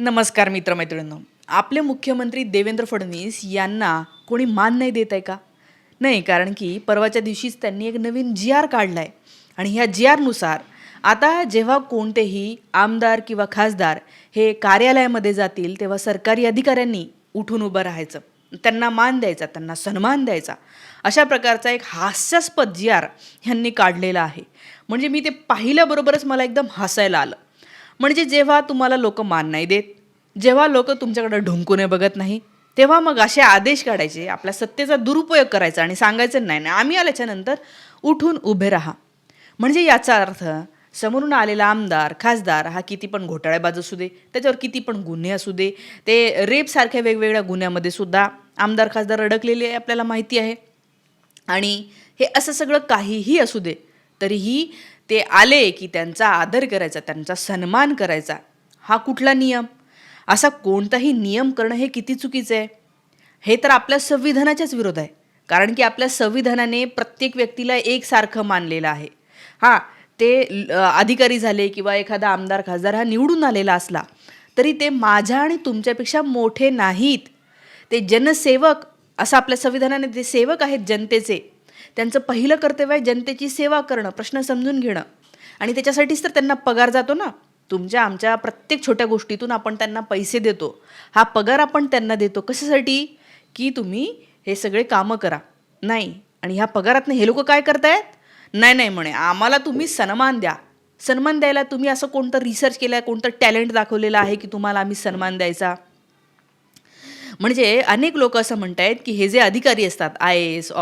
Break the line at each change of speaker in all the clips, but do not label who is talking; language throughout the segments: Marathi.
नमस्कार मित्रमैत्रिणींनो. आपले मुख्यमंत्री देवेंद्र फडणवीस यांना कोणी मान नाही देत आहे का? नाही कारण की परवाच्या दिवशीच त्यांनी एक नवीन जी आर काढला आहे आणि ह्या जी आरनुसार आता जेव्हा कोणतेही आमदार किंवा खासदार हे कार्यालयामध्ये जातील तेव्हा सरकारी अधिकाऱ्यांनी उठून उभं राहायचं. त्यांना मान द्यायचा त्यांना सन्मान द्यायचा. अशा प्रकारचा एक हास्यास्पद जी आर ह्यांनी काढलेला आहे. म्हणजे मी ते पाहिल्याबरोबरच मला एकदम हसायला आलं. म्हणजे जेव्हा तुम्हाला लोक मान नाही देत जेव्हा लोक तुमच्याकडे ढुंकूने बघत नाही तेव्हा मग असे आदेश काढायचे आपल्या सत्तेचा दुरुपयोग करायचा आणि सांगायचं नाही नाही आम्ही आल्याच्यानंतर उठून उभे राहा. म्हणजे याचा अर्थ समोरून आलेला आमदार खासदार हा किती पण घोटाळेबाज असू दे त्याच्यावर किती पण गुन्हे असू दे ते रेपसारख्या वेगवेगळ्या गुन्ह्यामध्ये सुद्धा आमदार खासदार अडकलेले आपल्याला माहिती आहे. आणि हे असं सगळं काहीही असू दे तरीही ते आले की त्यांचा आदर करायचा त्यांचा सन्मान करायचा. हा कुठला नियम? असा कोणताही नियम करणं हे किती चुकीचं आहे? हे तर आपल्या संविधानाच्याच विरोध आहे. कारण की आपल्या संविधानाने प्रत्येक व्यक्तीला एकसारखं मानलेलं आहे. हां ते ल- अधिकारी झाले किंवा एखादा आमदार खासदार हा निवडून आलेला असला तरी ते माझ्या आणि तुमच्यापेक्षा मोठे नाहीत. ते जनसेवक असं आपल्या संविधानाने ते सेवक आहेत जनतेचे. त्यांचं पहिलं कर्तव्य आहे जनतेची सेवा करणं प्रश्न समजून घेणं. आणि त्याच्यासाठीच तर त्यांना पगार जातो ना. तुमच्या आमच्या प्रत्येक छोट्या गोष्टीतून आपण त्यांना पैसे देतो. हा पगार आपण त्यांना देतो. कशासाठी? की तुम्ही हे सगळे कामं करा. नाही. आणि ह्या पगारातनं हे लोक काय करतायत? नाही नाही म्हणे. आम्हाला तुम्ही सन्मान द्या. सन्मान द्यायला तुम्ही असं कोणतं रिसर्च केलं आहे कोणतं टॅलेंट दाखवलेलं आहे की तुम्हाला आम्ही सन्मान द्यायचा? म्हणजे अनेक लोक असं म्हणत आहेत की हे जे अधिकारी असतात आय ए एस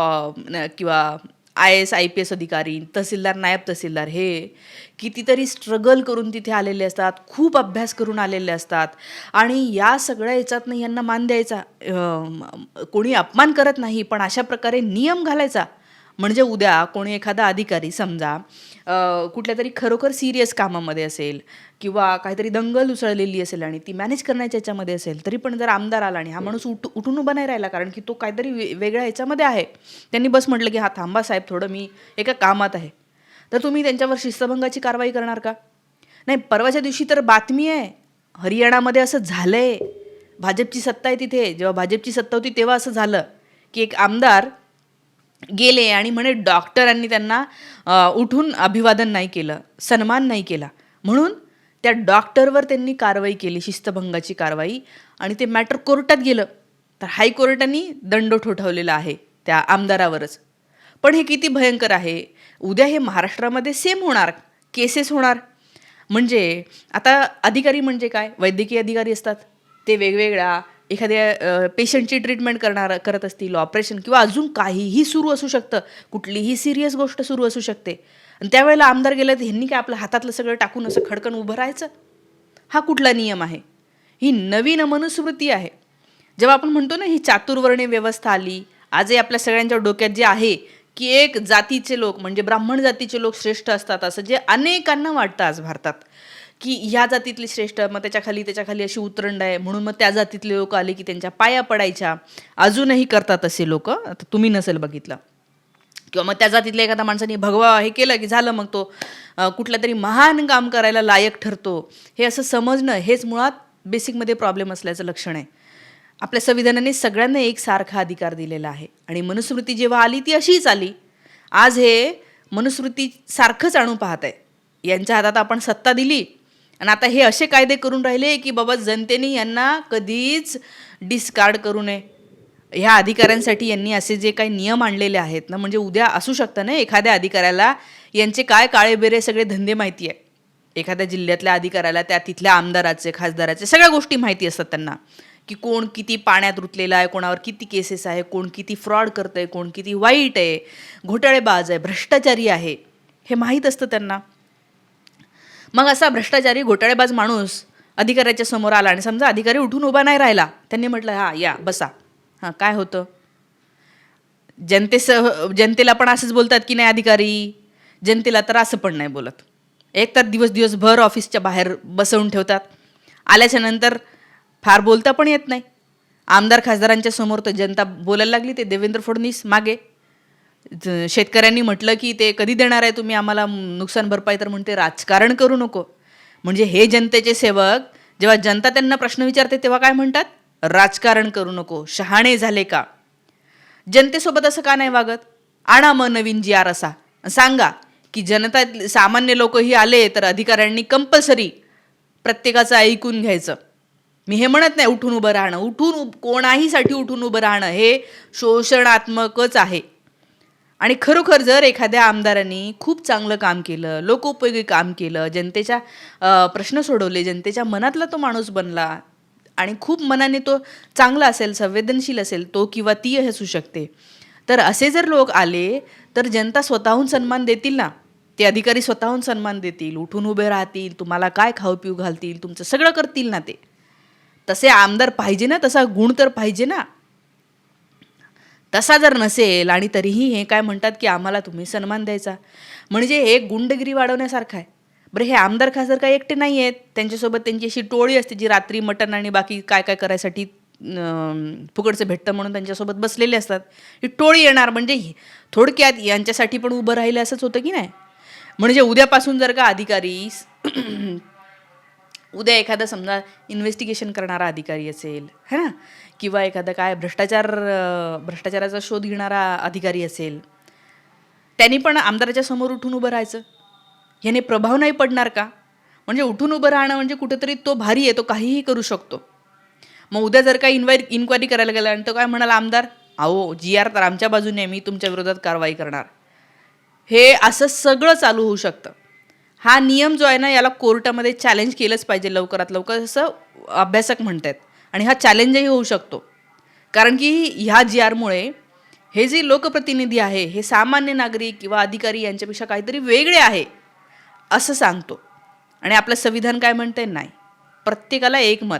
किंवा I S I P S अधिकारी तहसीलदार नायब तहसीलदार हे कितीतरी स्ट्रगल करून तिथे आलेले असतात खूप अभ्यास करून आलेले असतात. आणि या सगळ्या याच्यातनं यांना मान द्यायचा कोणी अपमान करत नाही पण अशा प्रकारे नियम घालायचा म्हणजे उद्या कोणी एखादा अधिकारी समजा कुठल्या तरी खरोखर सिरियस कामामध्ये असेल किंवा काहीतरी दंगल उसळलेली असेल आणि ती मॅनेज करण्याच्या याच्यामध्ये असेल तरी पण जर आमदार आला आणि हा माणूस उठ उठून उभा नाही राहिला कारण की तो काहीतरी वे वेगळ्या याच्यामध्ये आहे. त्यांनी बस म्हटलं की हा थांबा साहेब थोडं मी एका कामात आहे. तर तुम्ही त्यांच्यावर शिस्तभंगाची कारवाई करणार का? नाही परवाच्या दिवशी तर बातमी आहे. हरियाणामध्ये असं झालं आहे भाजपची सत्ता आहे तिथे. जेव्हा भाजपची सत्ता होती तेव्हा असं झालं की एक आमदार गेले आणि म्हणे डॉक्टरांनी त्यांना उठून अभिवादन नाही केलं सन्मान नाही केला. म्हणून त्या डॉक्टरवर त्यांनी कारवाई केली शिस्तभंगाची कारवाई. आणि ते मॅटर कोर्टात गेलं. तर हायकोर्टाने दंड ठोठावलेला आहे त्या आमदारावरच. पण हे किती भयंकर आहे. उद्या हे महाराष्ट्रामध्ये सेम होणार केसेस होणार. म्हणजे आता अधिकारी म्हणजे काय? वैद्यकीय अधिकारी असतात. ते वेगवेगळ्या एखाद्या पेशंटची ट्रीटमेंट करणार करत असतील ऑपरेशन किंवा अजून काहीही सुरू असू शकतं कुठलीही सिरियस गोष्ट सुरू असू शकते. आणि त्यावेळेला आमदार गेलं तर ह्यांनी काय आपलं हातातलं सगळं टाकून असं खडकन उभं राहायचं? हा कुठला नियम आहे? ही नवीन मनुस्मृती आहे. जेव्हा आपण म्हणतो ना ही चातुर्वर्णीय व्यवस्था आली आजही आपल्या सगळ्यांच्या डोक्यात जे आहे की एक जातीचे लोक म्हणजे ब्राह्मण जातीचे लोक श्रेष्ठ असतात असं जे अनेकांना वाटतं आज भारतात. की ह्या जातीतले श्रेष्ठ मग त्याच्याखाली त्याच्याखाली अशी उतरंड आहे म्हणून मग त्या जातीतले लोक आले की त्यांच्या पाया पडायच्या. अजूनही करतात असे लोक आता तुम्ही नसेल बघितलं. किंवा मग त्या जातीतल्या एखाद्या माणसाने भगवा हे केलं की झालं मग तो अं, कुठल्या तरी महान काम करायला लायक ठरतो. हे असं समजणं हेच मुळात बेसिकमध्ये प्रॉब्लेम असल्याचं लक्षण आहे. आपल्या संविधानाने सगळ्यांना एक सारखा अधिकार दिलेला आहे. आणि मनुस्मृती जेव्हा आली ती अशीच आली. आज हे मनुस्मृती सारखंच आणू पाहत आहे. यांच्या हातात आपण सत्ता दिली आणि आता हे असे कायदे करून राहिले की बाबा जनतेने यांना कधीच डिस्कार्ड करू नये. ह्या अधिकाऱ्यांसाठी यांनी असे जे काही नियम आणलेले आहेत ना म्हणजे उद्या असू शकतं ना एखाद्या अधिकाऱ्याला यांचे काय काळेबेरे सगळे धंदे माहिती आहे. एखाद्या जिल्ह्यातल्या अधिकाऱ्याला त्या तिथल्या आमदाराचे खासदाराचे सगळ्या गोष्टी माहिती असतात त्यांना. की कोण किती पाण्यात रुतलेला आहे कोणावर किती केसेस आहे कोण किती फ्रॉड करतंय कोण किती वाईट आहे घोटाळेबाज आहे भ्रष्टाचारी आहे हे माहीत असतं त्यांना. मग असा भ्रष्टाचारी घोटाळेबाज माणूस अधिकाऱ्याच्या समोर आला आणि समजा अधिकारी उठून उभा नाही राहिला त्यांनी म्हटलं हां या बसा. हां काय होतं? जनतेसह जनतेला पण असंच बोलतात की नाही अधिकारी? जनतेला तर असं पण नाही बोलत. एक तर दिवस दिवसभर ऑफिसच्या बाहेर बसवून ठेवतात. आल्याच्यानंतर फार बोलता पण येत नाही. आमदार खासदारांच्या समोर तर जनता बोलायला लागली ते देवेंद्र फडणवीस मागे. ज- शेतकऱ्यांनी म्हटलं की ते कधी देणार आहे तुम्ही आम्हाला नुकसान भरपाई? तर म्हणते राजकारण करू नको. म्हणजे हे जनतेचे सेवक जेव्हा जनता त्यांना प्रश्न विचारते तेव्हा काय म्हणतात? राजकारण करू नको. शहाणे झाले का? जनतेसोबत असं का नाही वागत? आणा मग नवीन जी आर असा. सांगा की जनता सामान्य लोकही आले तर अधिकाऱ्यांनी कंपल्सरी प्रत्येकाचं ऐकून घ्यायचं. मी हे म्हणत नाही उठून उभं राहणं. उठून उभ- कोणाहीसाठी उठून उभं राहणं हे शोषणात्मकच आहे. आणि खरोखर जर एखाद्या आमदारांनी खूप चांगलं काम केलं लोकोपयोगी काम केलं जनतेच्या प्रश्न सोडवले जनतेच्या मनातला तो माणूस बनला आणि खूप मनाने तो चांगला असेल संवेदनशील असेल तो किंवा ती असू शकते. तर असे जर लोक आले तर जनता स्वतःहून सन्मान देतील ना? ते अधिकारी स्वतःहून सन्मान देतील उठून उभे राहतील तुम्हाला काय खाऊ पिऊ घालतील तुमचं सगळं करतील ना ते? तसे आमदार पाहिजे ना तसा गुण तर पाहिजे ना? तसा जर नसेल आणि तरीही हे काय म्हणतात की आम्हाला तुम्ही सन्मान द्यायचा. म्हणजे हे गुंडगिरी वाढवण्यासारखं आहे. बरं हे आमदार खासदार काय एकटे नाही आहेत त्यांच्यासोबत त्यांची अशी टोळी असते जी रात्री मटण आणि बाकी काय काय करायसाठी फुकडचं फुकटचं भेटतं म्हणून त्यांच्यासोबत बसलेले असतात. ही टोळी येणार म्हणजे ही- थोडक्यात यांच्यासाठी पण उभं राहिलं असंच होतं की नाही? म्हणजे उद्यापासून जर का अधिकारी उद्या एखादा समजा इन्व्हेस्टिगेशन करणारा अधिकारी असेल है ना? किंवा एखादा काय भ्रष्टाचार भ्रष्टाचाराचा शोध घेणारा अधिकारी असेल त्यांनी पण आमदाराच्या समोर उठून उभं राहायचं. ह्याने प्रभाव नाही पडणार का? म्हणजे उठून उभं राहणं म्हणजे कुठेतरी तो भारी आहे तो काहीही करू शकतो. मग उद्या जर काय इन्वाय इन्क्वायरी करायला गेला आणि तो काय म्हणाला आमदार अहो जी आर तर आमच्या बाजूने मी तुमच्या विरोधात कारवाई करणार. हे असं सगळं चालू होऊ शकतं. हा नियम जो आहे ना याला कोर्टामध्ये चॅलेंज केलंच पाहिजे लवकरात लवकर असं अभ्यासक म्हणत आहेत आणि हा चॅलेंजही होऊ शकतो. कारण की ह्या जी आरमुळे हे जे लोकप्रतिनिधी आहे हे सामान्य नागरिक किंवा अधिकारी यांच्यापेक्षा काहीतरी वेगळे आहे असं सांगतो. आणि आपलं संविधान काय म्हणते नाही. प्रत्येकाला एक मत.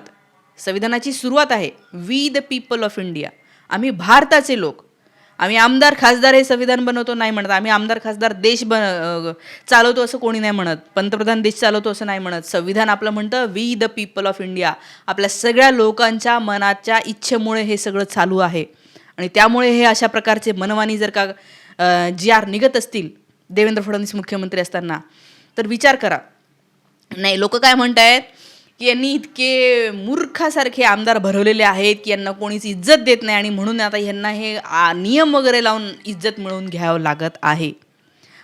संविधानाची सुरुवात आहे we the people of India आम्ही भारताचे लोक. आम्ही आमदार खासदार हे संविधान बनवतो नाही म्हणत. आम्ही आमदार खासदार देश बन चालवतो असं कोणी नाही म्हणत. पंतप्रधान देश चालवतो असं नाही म्हणत. संविधान आपलं म्हणतं we the people of India आपल्या सगळ्या लोकांच्या मनाच्या इच्छेमुळे हे सगळं चालू आहे. आणि त्यामुळे हे अशा प्रकारचे मनमानी जर का जी आर निघत असतील देवेंद्र फडणवीस मुख्यमंत्री असताना तर विचार करा. नाही लोक काय म्हणत आहेत की यांनी इतके मूर्खासारखे आमदार भरवलेले आहेत की यांना कोणीच इज्जत देत नाही आणि म्हणून आता यांना हे नियम वगैरे लावून इज्जत मिळवून घ्यावं लागत आहे.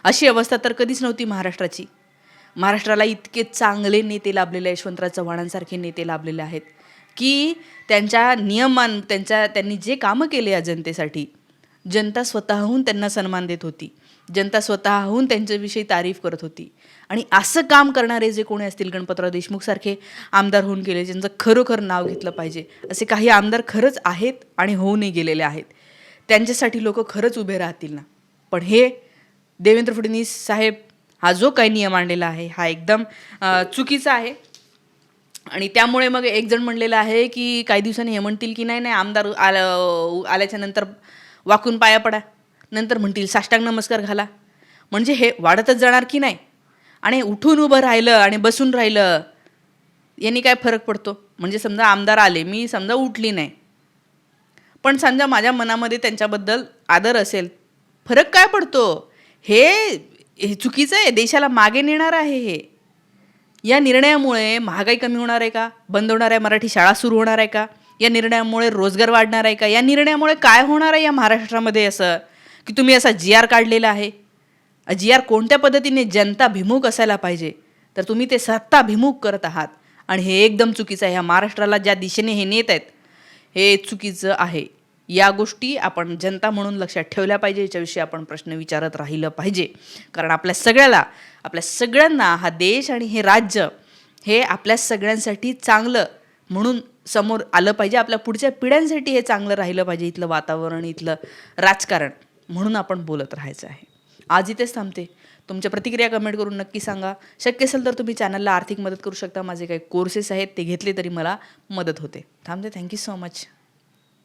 अशी अवस्था तर कधीच नव्हती महाराष्ट्राची. महाराष्ट्राला इतके चांगले नेते लाभलेले यशवंतराव चव्हाणांसारखे नेते लाभलेले आहेत की त्यांच्या नियमान त्यांच्या त्यांनी जे कामं केले या जनतेसाठी जनता स्वतःहून त्यांना सन्मान देत होती. जनता स्वतःहून त्यांच्याविषयी तारीफ करत होती. आणि असं काम करणारे जे कोणी असतील गणपतराव देशमुखसारखे आमदार होऊन गेले ज्यांचं खरोखर नाव घेतलं पाहिजे असे काही आमदार खरंच आहेत आणि होऊनही गेलेले आहेत. त्यांच्यासाठी लोक खरंच उभे राहतील ना. पण हे देवेंद्र फडणवीस साहेब हा जो काही नियम आणलेला आहे हा एकदम चुकीचा आहे. आणि त्यामुळे मग एक जण म्हणलेलं आहे की काही दिवसांनी हे म्हणतील की नाही नाही आमदार आलं आल्याच्यानंतर वाकून पाया पडा. नंतर म्हणतील साष्टांग नमस्कार घाला. म्हणजे हे वाढतच जाणार की नाही? आणि उठून उभं राहिलं आणि बसून राहिलं यांनी काय फरक पडतो? म्हणजे समजा आमदार आले मी समजा उठली नाही. पण समजा माझ्या मनामध्ये त्यांच्याबद्दल आदर असेल फरक काय पडतो? हे हे चुकीचं आहे देशाला मागे नेणार आहे हे. या निर्णयामुळे महागाई कमी होणार आहे का? बंद होणार आहे मराठी शाळा सुरू होणार आहे का? या निर्णयामुळे रोजगार वाढणार आहे का? या निर्णयामुळे काय होणार आहे या महाराष्ट्रामध्ये असं? की तुम्ही असा जी आर काढलेला आहे? जी आर कोणत्या पद्धतीने जनताभिमुख असायला पाहिजे? तर तुम्ही ते सत्ताभिमुख करत आहात. आणि हे एकदम चुकीचं आहे. ह्या महाराष्ट्राला ज्या दिशेने हे नेत आहेत हे चुकीचं आहे. या गोष्टी आपण जनता म्हणून लक्षात ठेवल्या पाहिजे. याच्याविषयी आपण प्रश्न विचारत राहिलं पाहिजे. कारण आपल्या सगळ्याला आपल्या सगळ्यांना हा देश आणि हे राज्य हे आपल्या सगळ्यांसाठी चांगलं म्हणून समोर आलं पाहिजे. आपल्या पुढच्या पिढ्यांसाठी हे चांगलं राहिलं पाहिजे. इथलं वातावरण इथलं राजकारण. म्हणून आपण बोलत राहायचं आहे. आज इथेच थांबते. तुमच्या प्रतिक्रिया कमेंट करून नक्की सांगा. शक्य असेल तर तुम्ही चॅनलला आर्थिक मदत करू शकता. माझे काही कोर्सेस आहेत ते घेतले तरी मला मदत होते. थांबते. Thank you so much